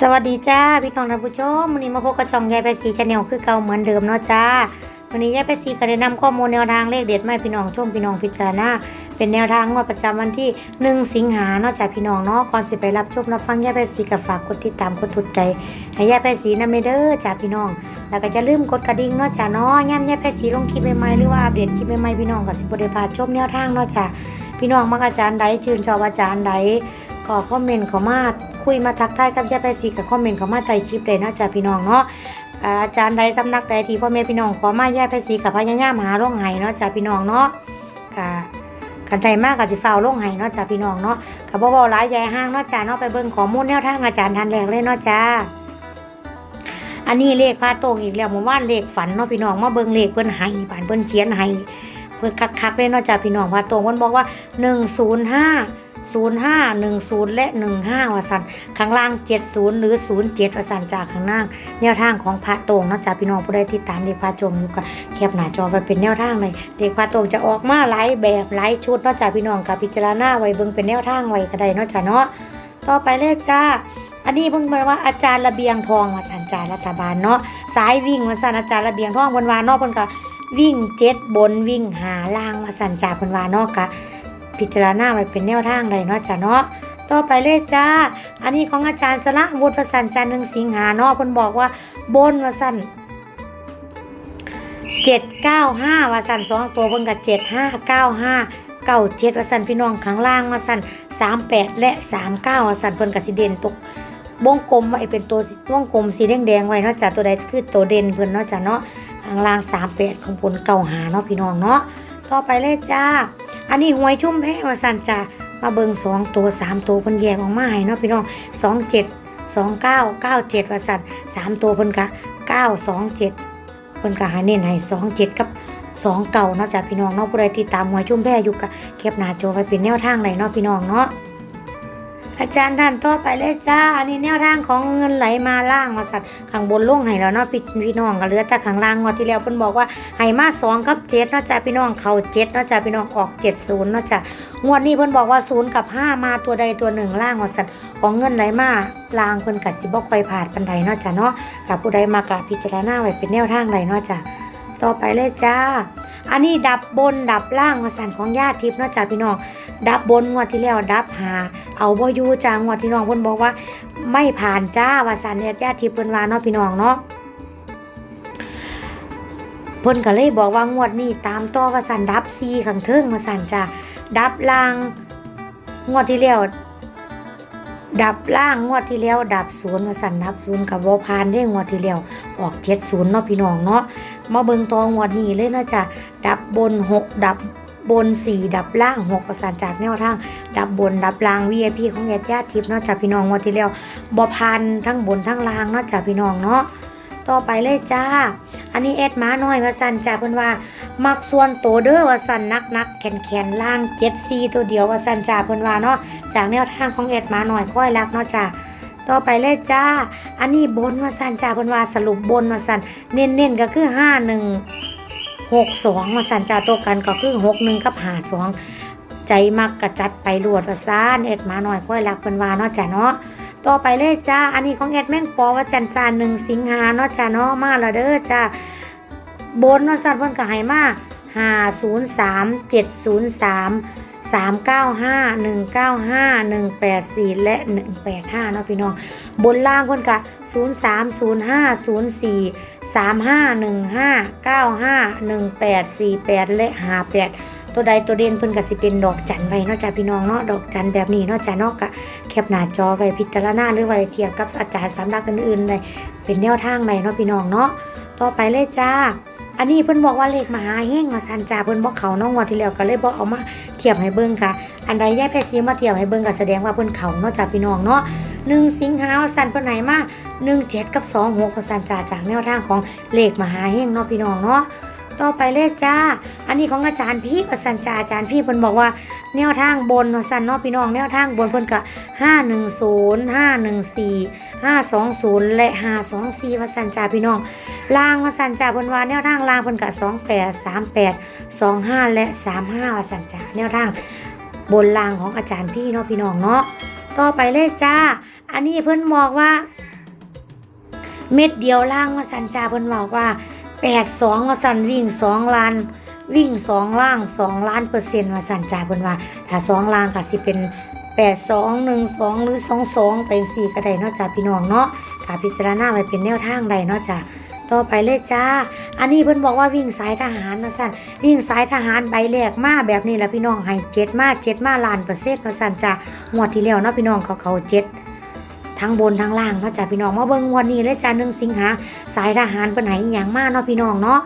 สวัสดีจ้าพี่น้องท่านผู้ชมวันนี้มาพบกับช่องยายไปสีชาแนลคือเก่าเหมือนเดิมเนาะจ้าวันนี้ยายไปสีก็ได้นำข้อมูลแนวทางเลขเด็ดมาให้พี่น้องชมพี่น้องพิจารณาเป็นแนวทางงวดประจำวันที่ 1 สิงหาเนาะจ้าพี่น้องเนาะก่อนสิไปรับชมรับฟังยายไปสีกับฝากกดติดตามกดถูกใจให้ยายไปสีนำเด้อจ้าพี่น้อง แล้วก็อย่าลืมกดกระดิ่งเนาะจ้าเนาะย่ำยายไปสีลงคลิปใหม่ๆหรือว่าอัปเดตคลิปใหม่ๆพี่น้องก็สิบ่ได้พาชมแนวทางเนาะจ้าพี่น้องมักอาจารย์ใดชื่นชอบอาจารย์ใดก็คอมเมนต์เข้ามา คุยมาทักทายกับยายไปสีกับคอมเมนต์เข้ามาใต้คลิปเลยนาะจ้ะพี่น้องเนาะอาจารย์ใดสำนักใดที่พ่อแม่พี่น้องขอมาแยายไปสีกับพญายามหาร่องไห้เนาะจ้ะพี่น้องเนาะค่ะกันใดมากกับสิฟ้าร่องไห้เนาะจ้ะพี่น้องเนาะกับบ่เว้าหลายใหญ่ห้างเนาะจ้ะเนาะไปเบิ่งข้อมูลแนวทางอาจารย์ทันแรกเลยเนาะจ้าอันนี้เลขพาโตงอีกแล้วผมว่าเลขฝันเนาะพี่น้องมาเบิ่งเลขเพิ่นให้บานเพิ่นเขียนให้เพิ่นคักๆเลยเนาะจ้ะพี่น้องพาโตงเพิ่นบอกว่า105 05 10 และ 15ว่าสันข้างล่าง 70 หรือ 07ว่าสันจากข้างล่าง แนวทางของพระโตงนาะจ้าพี่น้องผู้ใดที่ตามเด็กพระจงอยู่ก็แคปหน้าจอไปเป็นแนวทางเลยเด็กพระโตงจะออกมาหลายแบบหลายชุดนาะจ้าพี่น้องกับพิจารณาไว้เบิ่งเป็นแนวทางไว้ก็ได้นาะจ้าเนาะต่อไปเลยจ้าอันนี้เพิ่งมาว่าอาจารย์ระเบียงทองมาสันจารัฐบาลเนาะสายวิ่งมาสันอาจารย์ระเบียงทองเพิ่นวาเนาะเพิ่นก็วิ่งเจ็ดบนวิ่งหาล่างมาสันจาเพิ่นวาเนาะกะ พิจารณาไว้เป็นแนวทางใดเนาะจ้ะเนาะต่อไปเลยจ้า อันนี้ของอาจารย์สละวุฒิประสันจันทร์หนึ่งสิงหาเนาะเพิ่นบอกว่าบนว่าสันเจ็ดเก้าห้าว่าสันสองตัวเพิ่นกับเจ็ดห้าเก้าห้าเก้าเจ็ดว่าสันพี่น้องข้างล่างว่าสันสามแปดและสามเก้าว่าสันเพิ่นกับสีเด่นตกวงกลมไว้เป็นตัววงกลมสีแดงๆไว้เนาะจ้ะตัวใดคือตัวเด่นเพิ่นเนาะจ้ะเนาะข้างล่างสามแปดข้างบนเก้าหาเนาะพี่น้องเนาะต่อไปเลยจ้า อันนี้หวยชุ่มแพ้มาสั่นจ้ามาเบิงสองตัวสามตัวเพิ่นแยกออกมาให้เนาะพี่น้องสองเจ็ดสองเก้าเก้าเจ็ดว่าสั่นสามตัวเพิ่นกะเก้าสองเจ็ดเพิ่นกะหาเน้นให้สองเจ็ดกับสองเก่าเนาะจ้าพี่น้องเนาะผู้ใดที่ตามหวยชุ่มแพ้อยู่กะเก็บหน้าจไว้เป็นแนวทางไหนเนาะพี่น้องเนาะ อาจารย์ท่านต่อไปเลยจ้า อันนี้แนวทางของเงินไหลมาล่างมาสัตว์ข้างบนล่งให้แล้วเนาะพี่พี่น้องก็เหลือแต่ข้างล่างงวดที่แล้วเพิ่นบอกว่าให้มาสองกับเจ็ดเนาะจ้ะพี่น้องเขาเจ็ดเนาะจ้ะพี่น้องออกเจ็ดศูนย์เนาะจ้ะงวดนี้เพิ่นบอกว่าศูนย์กับห้ามาตัวใดตัวหนึ่งล่างว่าสัตว์ของเงินไหลมาล่างเพิ่นกัดสิบ่ค่อยผ่านปันใดเนาะจ้ะเนาะกับผู้ใดมากะพิจารณาไว้เป็นแนวทางใดเนาะจ้ะต่อไปเลยจ้า อันนี้ดับบนดับล่างมาสั่นของญาติทิพย์เนาะจ้ะพี่น้องดับบนงวดที่แล้วดับหา เอาบ่อยู่จ้างวดที่น้องเพิ่นบอกว่า ไม่ผ่านจ้าว่าสันเนี่ยญาติทิพย์เพิ่นว่าเนาะพี่น้องเนาะเพิ่นก็เลยบอกว่างวดนี้ตามต่อว่าสันดับซีข้างเทิงมาสันจ้ะดับล่างงวดที่แล้วดับล่างงวดที่แล้วดับศูนย์มาสันดับศูนย์กับวพานได้งวดที่แล้วออกเจ็ดศูนย์เนาะพี่น้องเนาะมาเบิงตองวดนี้เลยนะจ้ะดับบนหกดับ บนสี่ดับล่างหกประสานจากแนวทาง ดับบนดับล่าง VIP ของญาติญาติทิพย์นาะจ้ะพี่น้องงวดที่แล้วบ่พันทั้งบนทั้งล่างนาะจ้ะพี่น้องเนาะต่อไปเลยจ้า อันนี้แอดหมาน้อยว่าสันจ้าเพิ่อนว่า มักส่วนโตเด้อว่าสันนักนักแขนแขนล่างเจ็ดซีตัวเดียวว่าสันจ้าเพิ่อนว่าเนาะจากแนวทางของแอดหมาน้อยค่อยรักเนาะจ้าต่อไปเลยจ้า อันนี้บนว่าสันจ้าเพิ่อนว่าสรุปบนว่าสันเน้นๆก็คือห้าหนึ่ง หกสองว่าสันจ้าตัวกันก็คือหกหนึ่งกับหาสองใจมักกระจัดไปรวดว่าซานแอดมาหน้อยค่อยรักเพิ่นวาเนาะจ้าเนาะต่อไปเลยจ้า อันนี้ของแอดแม่งปอว่าจันทร์จานหนึ่งสิงหาเนาะจ้าเนาะมาและเด้อจ้าบนว่าสัตว์เพิ่นก็ให้มาห้าศูนย์สามเจ็ดศูนย์สามสามเก้าห้าหนึ่งเก้าห้าหนึ่งแปดสี่และหนึ่งแปดห้าเนาะพี่น้อง บนล่างเพิ่นก็ศูนย์สามศูนย์ห้าศูนย์สี่ สามห้าหนึ่งห้าเก้าห้าหนึ่งแปดสี่แปดและห้าแปดตัวใดตัวเด่นเพิ่นก็สิเป็นดอกจันไว้เนาะจ้าพี่น้องเนาะดอกจันแบบนี้เนาะจ้าเนาะก็แคปหน้าจอไว้พิจารณาหรือไว้เทียบกับอาจารย์สำนักอื่นๆเลยเป็นแนวทางใหม่เนาะพี่น้องเนาะต่อไปเลยจ้าอันนี้เพิ่นบอกว่าเลขมหาเฮงมาสันจ่าเพิ่นบอกเขาน้องงวดที่แล้วก็เลยบอกเอามาเทียบให้เบิ่งค่ะ อันใดแยกแพซีมาเทียบให้เบิ่งก็แสดงว่าเพิ่นเขาเนาะจ้าพี่น้องเนาะ หนึ่งสิงหาสันเพิ่นไหนมาหนึ่งเจ็ดกับสองหกสันจ่าจากแนวทางของเลขมหาเฮงเนาะพี่น้องเนาะต่อไปเลขจ้า อันนี้ของอาจารย์พี่กับสันจ่าอาจารย์พี่เพิ่นบอกว่าแนวทางบนสันเนาะพี่น้องแนวทางบนเพิ่นก็ห้าหนึ่งศูนย์ห้าหนึ่งสี่ห้าสองศูนย์และห้าสองสี่ว่าสันจ่าพี่น้องลางว่าสันจ่าเพิ่นว่าแนวทางลางเพิ่นกะสองแปดสามแปดสองห้าและสามห้าว่าสันจ่าแนวทางบนลางของอาจารย์พี่เนาะพี่น้องเนาะต่อไปเลยจ้า อันนี้เพิ่นบอกว่า เม็ดเดียวล่างว่าสันจาเพิ่นบอกว่าแปดสองว่าสันวิ่งสองล้าน วิ่งสองล่างสองล้านเปอร์เซ็นต์ว่าสันจาเพิ่นว่าถ้าสองล่างก็สิเป็นแปดสองหนึ่งสองหรือสองสองไปสี่ก็ได้นาะจ้าพี่น้องเนาะถ้าพิจารณาไว้เป็นแนวทางใดนาะจ้าต่อไปเลยจ้า อันนี้เพิ่นบอกว่าวิ่งสายทหารว่าสั่นวิ่งสายทหารใบแรกมาแบบนี้แหละพี่น้องให้เจ็ดมาเจ็ดมาล้านเปอร์เซ็นต์ว่าสั่นจ้างวดที่แล้วเนาะพี่น้องเขาเขาเจ็ด ทั้งบนทั้งล่างเนาะจ้าพี่น้องมาเบิ่งวดนี้เลยจ้าหนึ่งสิงหาสายทหารเพิ่นให้อย่างมาเนาะพี่น้องเนาะ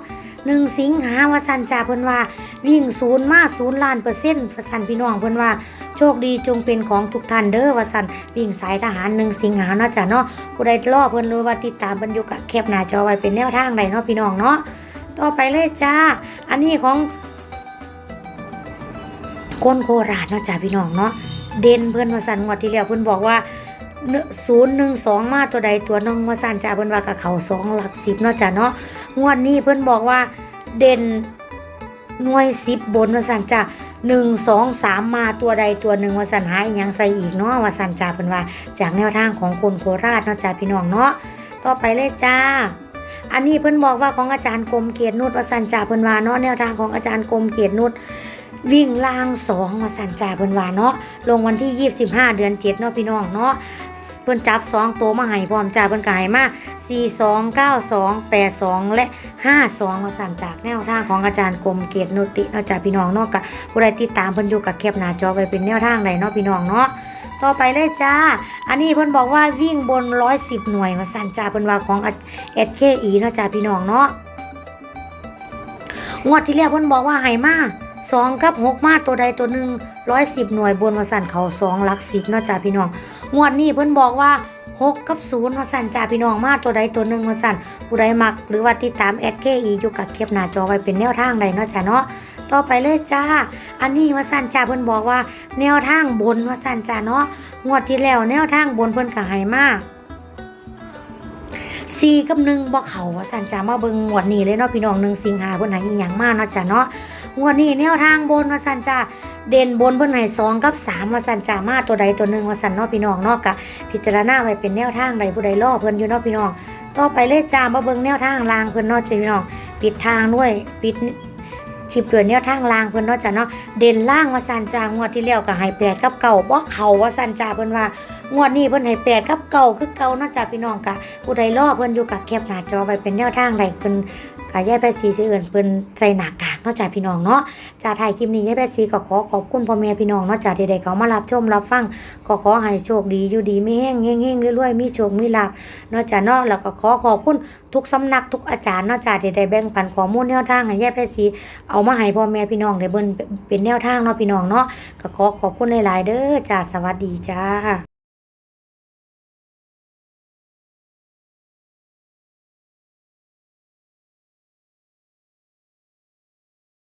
หนึ่งสิงหาว่าสันจ้าเพิ่นว่าวิ่งศูนย์มาศูนย์ล้านเปอร์เซ็นต์ว่าสันพี่น้องเพิ่นว่าโชคดีจงเป็นของทุกท่านเด้อว่าสันวิ่งสายทหารหนึ่งสิงหาเนาะจ้าเนาะผู้ใดรอเพิ่นรู้ว่าติดตามเพิ่นอยู่กับแคปหน้าจอไว้เป็นแนวทางใดเนาะพี่น้องเนาะต่อไปเลยจ้า อันนี้ของคนโคราชเนาะจ้าพี่น้องเนาะเด่นเพื่อนวาสันงวดที่แล้วเพื่อนบอกว่า ศูนย์หนึ่งสองมาตัวใดตัวน้องวาสันจ้าเพื่นว่ากับเขาสองหลักสิบเนาะจ้าเนาะงวดนี้เพื่อนบอกว่าเด่นหน่วยสิบบนวาสันจ้าหนึ่งสองสามมาตัวใดตัวหนึ่งวาสันหายยังใส่อีกเนาะวาสันจ้าเพื่นว่า จากแนวทางของคนโคราชเนาะจ้าพี่น้องเนาะต่อไปเลยจ้า อันนี้เพิ่นบอกว่าของอาจารย์กรมเกียรตินุชวสันจ่าเพิ่นว่าเนาะแนวทางของอาจารย์กรมเกียรตินุชวิ่งล่างสองวสันจ่าเพิ่นว่าเนาะลงวันที่25เดือน7เนาะพี่น้องเนาะ พิ่นจับ2ตัวมาให้พร้อมจ่าเพิ่นก็ให้มา4292 82 และ 52วสันจากแนวทางของอาจารย์กรมเกียรตินุติเนาะจ้าพี่น้องเนาะก็ผู้ใดติดตามเพิ่นอยู่กับแคปหน้าจอไว้เป็นแนวทางใดเนาะพี่น้องเนาะต่อไปเลยจ้า อันนี้เพิ่นบอกว่าวิ่งบน 110 หน่วยว่าสันจ่าเพิ่นว่าของ SKE เคอีนาะจ้าพี่น้องเนาะงวดที่แล้วเพิ่นบอกว่าให้มาสองกับหกมาตัวใดตัวหนึ่งร้อยสิบหน่วยบนวสันเขาสองหลักสิบเนาะจ้าพี่น้อง งวดนี้เพิ่นบอกว่าหกกับศูนย์วสันจ้าพี่น้องมาตัวใดตัวหนึ่งวสันผู้ใดมัก หรือว่าติดตามแอดเคอีอยู่กับเก็บหน้าจอไว้เป็นแนวทางใดเนาะจ้าเนาะต่อไปเลยจ้า อันนี้วสันจ้าเพิ่นบอกว่า แนวทางบนวสันจ้าเนาะงวดที่แล้วแนวทางบนเพิ่นก็ให้มาสี่กับหนึ่งบ่เขาว่าสันจ้ามาเบิ่งงวดนี้เลยเนาะพี่น้องหนึ่งสิงหาเพิ่นให้อีหยังมาเนาะจ้าเนาะงวดนี้แนวทางบนว่าสันจ้า เด่นบนเพิ่อนให้สองกับสามว่าสันจามาตัวใดตัวหนึ่งว่าสันนาะพี่น้องนาะกะพิจารณาไว้เป็นแนวทางใดผู้ใดรอเพิ่อนอยู่นาะพี่น้อง ต่อไปเลยจ้ามาเบิ่งแนวทางลางเพิ่อนนาะจ้าพี่น้อง ปิดทางด้วยปิดคลิปด้วยแนวทางลางเพิ่อนนาะจ้าเนาะเด่นล่างว่าสันจางวดที่แล้วก็ให้แปดกับเก่าบ่เขาว่าสันจ้าเพิ่อนว่างวดนี้เพิ่นให้แปดกับเก่าคือเก่านาะจ้าพี่น้องกะผู้ใดรอเพิ่อนอยู่กับแคปหน้าจอไว้เป็นแนวทางใดเพิ่นกะยายแปสีสิเอิ้นเพิ่นใส่หน้ากกเนาะจ้าพี่น้องเนาะจ้าถ่ายคลิปนี้ยายแปดสีก็ขอขอบคุณพ่อแม่พี่น้องเนาะจาที่ได้เขามารับชมรับฟังก็ขอให้โชคดีอยู่ดีไมีแห้งเฮงๆรวยๆมีโชคมีลาภเนาะจ้าเนาะแล้วก็ขอขอบคุณทุกสำนักทุกอาจารย์นาะจ้าที่ได้แบ่งปันข้อมูลแนวทางให้ยายแปดสีเอามาให้พ่อแม่พี่น้องได้เบิ่นเป็นแนวทางเนาะพี่น้องเนาะก็ขอขอบคุณหลายๆเด้อจ้าสวัสดีจ้า